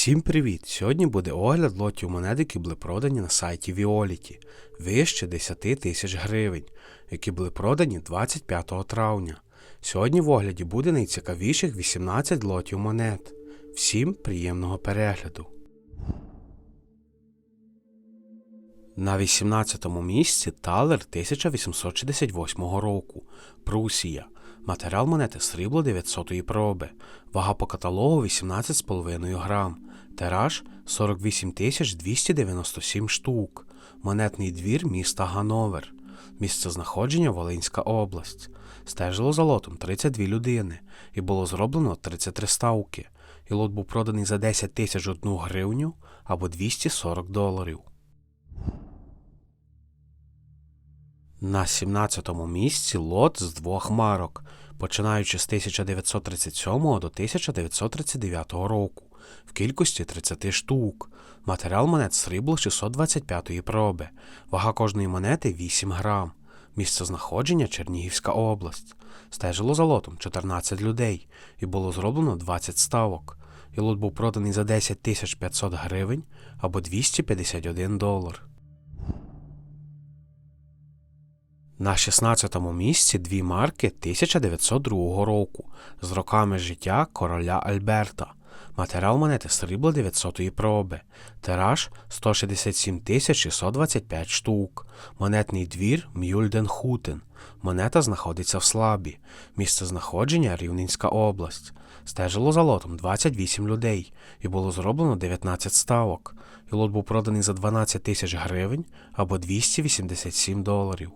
Всім привіт! Сьогодні буде огляд лотів монет, які були продані на сайті Violet, вище 10 тисяч гривень, які були продані 25 травня. Сьогодні в огляді буде найцікавіших 18 лотів монет. Всім приємного перегляду! На 18-му місці талер 1868 року. Прусія. Матеріал монети срібло 900 проби. Вага по каталогу 18,5 грам. Тираж 48 297 штук. Монетний двір міста Гановер. Місце знаходження Волинська область. Стежило за лотом 32 людини і було зроблено 33 ставки. І лот був проданий за 10 тисяч 1 гривню або 240 доларів. На 17-му місці лот з двох марок, починаючи з 1937 до 1939 року, в кількості 30 штук. Матеріал монет срібло 625 проби, вага кожної монети 8 грам. Місце знаходження Чернігівська область. Стежило за лотом 14 людей і було зроблено 20 ставок. І був проданий за 10 500 гривень або 251 долар. На 16-му місці дві марки 1902 року з роками життя короля Альберта. Матеріал монети срібло 900 проби. Тираж 167 625 штук. Монетний двір Мюльденхутен. Монета знаходиться в слабі. Місце знаходження Рівненська область. Стежило за лотом 28 людей і було зроблено 19 ставок. І лот був проданий за 12 тисяч гривень або 287 доларів.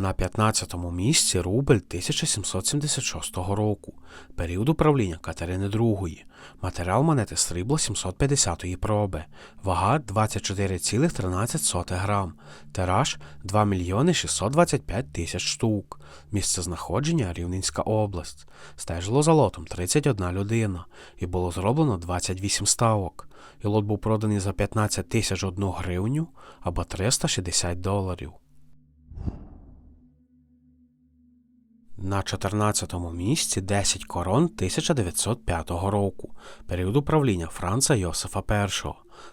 На 15-му місці рубль 1776 року, період управління Катерини II. Матеріал монети срібло 750-ї проби, вага 24,13 грам, тираж 2 мільйони 625 тисяч штук, місце знаходження Рівненська область. Стежило за лотом 31 людина і було зроблено 28 ставок. І лот був проданий за 15 тисяч 1 гривню або 360 доларів. На 14-му місці 10 корон 1905 року, період управління Франца Йосифа І.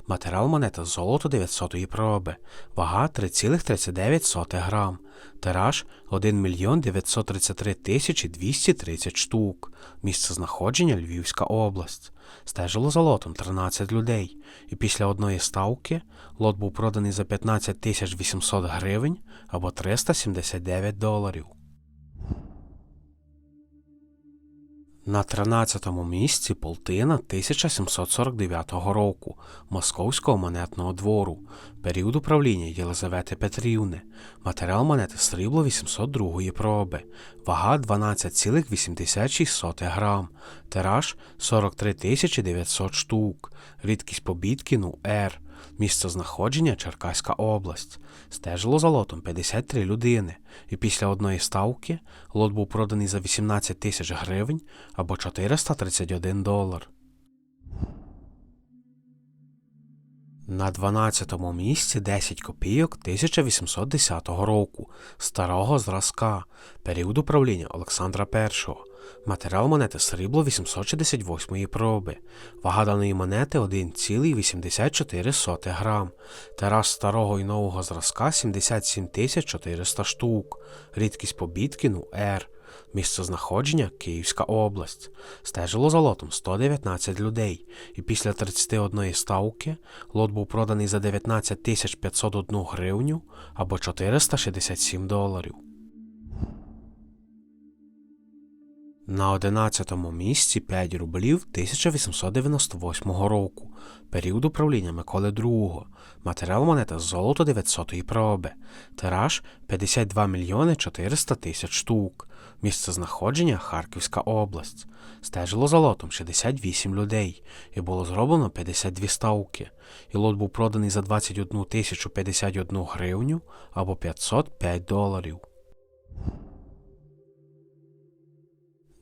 Матеріал монета золото 900-ї проби, вага 3,39 грам, тираж 1 мільйон 933 тисячі 230 штук, місце знаходження Львівська область. Стежило за лотом 13 людей, і після одної ставки лот був проданий за 15 тисяч 800 гривень або 379 доларів. На 13-му місці полтина 1749 року Московського монетного двору, період управління Єлизавети Петрівни, матеріал монети срібло 802 проби, вага 12,86 грам, тираж 43 900 штук, рідкість побіткіну Р, місце знаходження Черкаська область. Стежило за лотом 53 людини, і після одної ставки лот був проданий за 18 тисяч гривень або 431 долар. На 12-му місці 10 копійок 1810 року старого зразка, період управління Олександра І. Матеріал монети срібло 868 проби. Вага даної монети 1,84 грам. Тираж старого і нового зразка 77 400 штук. Рідкість побіткіну Р. Місце знаходження Київська область. Стежило за лотом 119 людей, і після 31 ставки лот був проданий за 19 501 гривню або 467 доларів. На 11-му місці 5 рублів 1898 року, період управління Миколи II, матеріал монета золото 900-ї проби, тираж 52 мільйони 400 тисяч штук, місце знаходження Харківська область. Стежило за лотом 68 людей. І було зроблено 52 ставки, і лот був проданий за 21 тисячу 51 гривню або 505 доларів.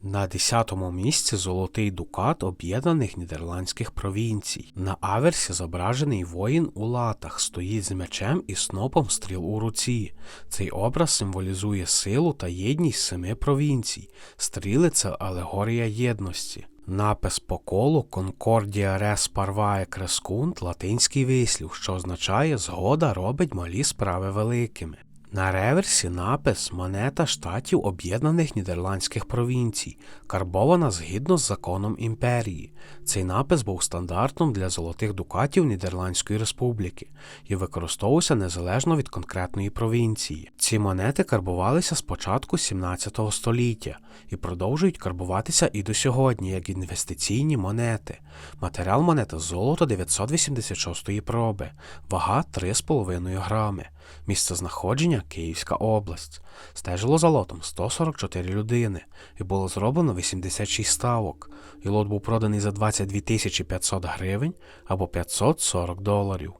На 10-му місці золотий дукат об'єднаних нідерландських провінцій. На аверсі зображений воїн у латах, стоїть з мечем і снопом стріл у руці. Цей образ символізує силу та єдність семи провінцій. Стріли це алегорія єдності. Напис по колу Concordia res parvae crescunt – латинський вислів, що означає згода робить малі справи великими. На реверсі напис монета штатів Об'єднаних Нідерландських провінцій, карбована згідно з законом імперії. Цей напис був стандартом для золотих дукатів Нідерландської республіки і використовувався незалежно від конкретної провінції. Ці монети карбувалися з початку 17 століття і продовжують карбуватися і до сьогодні як інвестиційні монети. Матеріал монети золото 986 проби, вага 3,5 грами. Місце знаходження Київська область. Стежило за лотом 144 людини і було зроблено 86 ставок. І лот був проданий за 22 тисячі 500 гривень або 540 доларів.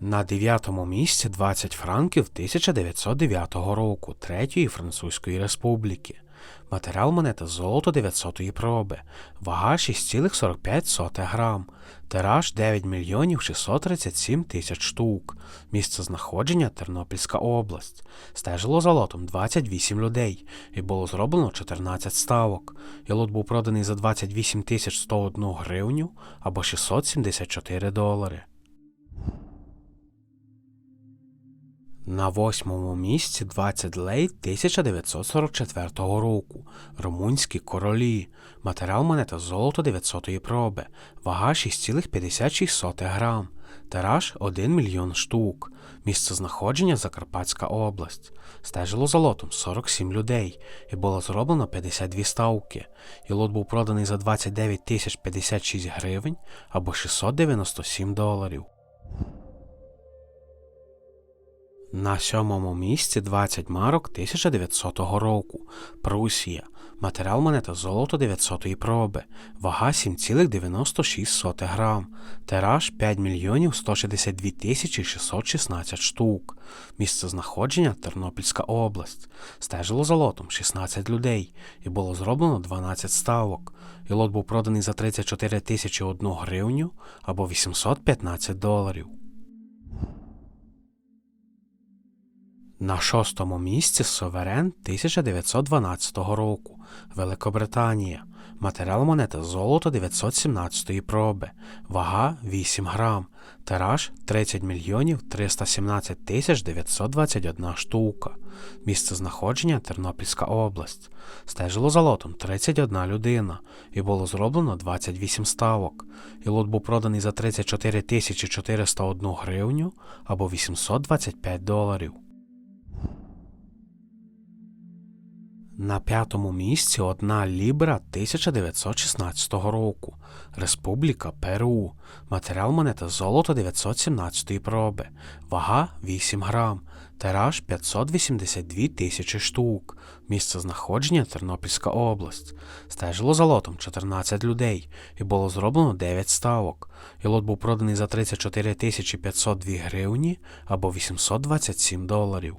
На дев'ятому місці 20 франків 1909 року Третьої Французької Республіки. Матеріал монети золото 900 проби, вага 6,45 грам, тираж 9 мільйонів 637 тисяч штук, місце знаходження Тернопільська область. Стежило за лотом 28 людей і було зроблено 14 ставок. І лот був проданий за 28 тисяч 101 гривню або 674 долари. На восьмому місці 20 лей 1944 року. Румунські королі. Матеріал монета золото 900 проби. Вага 6,56 грам. Тираж 1 мільйон штук. Місце знаходження Закарпатська область. Стежило за лотом 47 людей і було зроблено 52 ставки. І лот був проданий за 29 тисяч 56 гривень або 697 доларів. На сьомому місці 20 марок 1900 року. Прусія. Матеріал монета золото 900 проби. Вага 7,96 грам. Тираж 5 мільйонів 162 тисячі 616 штук. Місце знаходження Тернопільська область. Стежило за лотом 16 людей і було зроблено 12 ставок. І лот був проданий за 34 тисячі 1 гривню або 815 доларів. На шостому місці Соверен 1912 року. Великобританія. Матеріал монети золото 917 проби. Вага 8 грам. Тираж 30 мільйонів 317 тисяч 921 штука. Місце знаходження Тернопільська область. Стежило за лотом 31 людина і було зроблено 28 ставок. І лот був проданий за 34 тисячі 401 гривню або 825 доларів. На п'ятому місці одна лібра 1916 року. Республіка Перу. Матеріал монета золото 917 проби. Вага 8 грам. Тираж 582 тисячі штук. Місце знаходження Тернопільська область. Стежило за лотом 14 людей і було зроблено 9 ставок. І лот був проданий за 34 тисячі 502 гривні або 827 доларів.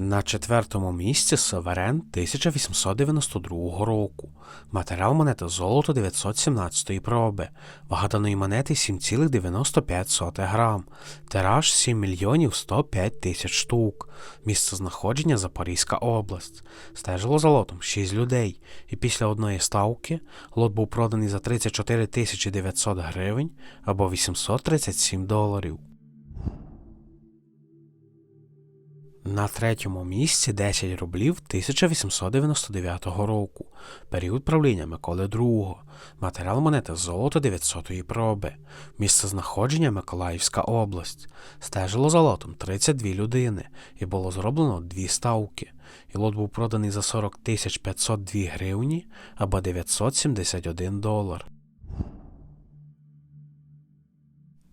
На четвертому місці Северен 1892 року. Матеріал монети золото 917 проби. Вага даної монети 7,95 грам. Тираж 7 мільйонів 105 тисяч штук. Місце знаходження Запорізька область. Стежило за лотом 6 людей. І після одної ставки лот був проданий за 34 тисячі 900 гривень або 837 доларів. На третьому місці 10 рублів 1899 року. Період правління Миколи II. Матеріал монети золото 900-ї проби. Місце знаходження Миколаївська область. Стежило за лотом 32 людини і було зроблено дві ставки. І лот був проданий за 40 502 гривні або 971 долар.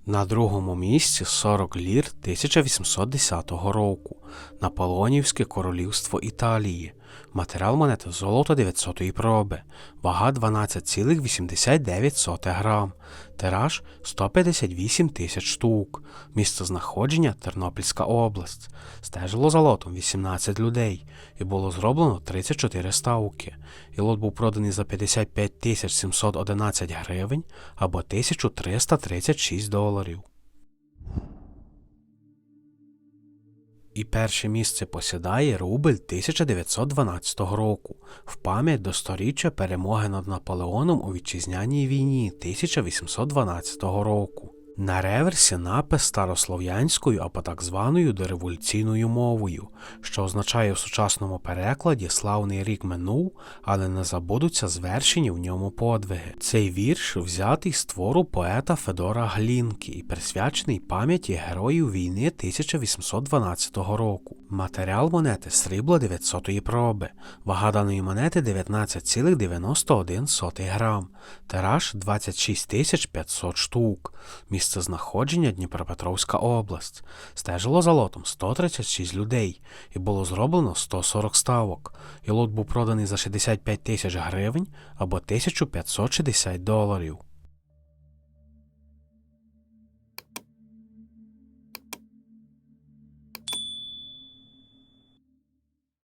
На другому місці 40 лір 1810 року. Наполеонівське королівство Італії. Матеріал монети золото 900 проби. Вага 12,89 грам. Тираж 158 тисяч штук. Місце знаходження Тернопільська область. Стежило за лотом 18 людей і було зроблено 34 ставки. І лот був проданий за 55 тисяч 711 гривень або 1336 доларів. І перше місце посідає рубль 1912 року в пам'ять до сторіччя перемоги над Наполеоном у вітчизняній війні 1812 року. На реверсі напис старослов'янською або так званою дореволюційною мовою, що означає в сучасному перекладі славний рік минув, але не забудуться звершені в ньому подвиги. Цей вірш взятий з твору поета Федора Глінки і присвячений пам'яті героїв війни 1812 року. Матеріал монети срібло 900 проби. Вага даної монети 19,91 грам. Тираж 26 500 штук. Місце знаходження Дніпропетровська область. Стежило за лотом 136 людей і було зроблено 140 ставок. І лот був проданий за 65 тисяч гривень або 1560 доларів.